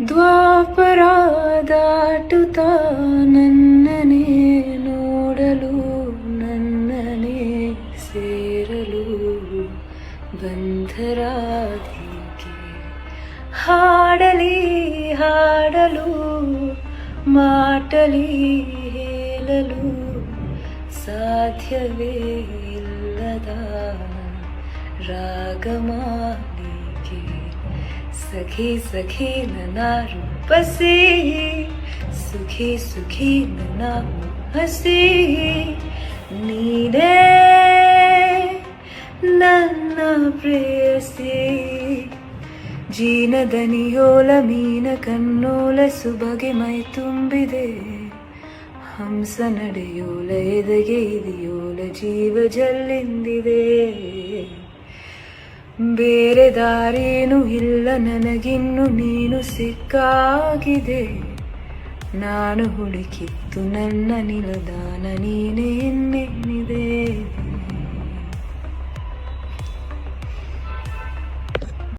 ದ್ವಾಪರ ನನ್ನನೇ ನೋಡಲು ನನ್ನನೇ ಸೇರಲು ಬಂಧರಾಧಿಕೆ ಹಾಡಲಿ ಹಾಡಲು ಮಾಟಲಿ ಹೇಳಲು ಸಾಧ್ಯವೇ ಇಲ್ಲದ ರಾಗಮಾಲಿಕೆ ಸಖಿ ಸಖಿ ನನ್ನ ರೂಪಸಿ ಸುಖಿ ಸುಖಿ ನನ್ನ ಹಸಿ ನೀನೇ ನನ್ನ ಪ್ರೇಯಸಿ ಜೀನದನಿಯೋಲ ಮೀನ ಕಣ್ಣೋಲ ಸುಬಗೆ ಮೈ ತುಂಬಿದೆ। ಹಂಸ ನಡೆಯೋಲ ಎದೆಗೆ ಇದೆಯೋಲ ಜೀವ ಜಲ್ಲಿಂದಿದೆ। ಬೇರೆ ದಾರೇನು ಇಲ್ಲ ನನಗಿನ್ನು ನೀನು ಸಿಕ್ಕಾಗಿದೆ. ನಾನು ಹುಡುಕಿತ್ತು ನನ್ನ ನಿಲದಾನ ನೀನೇ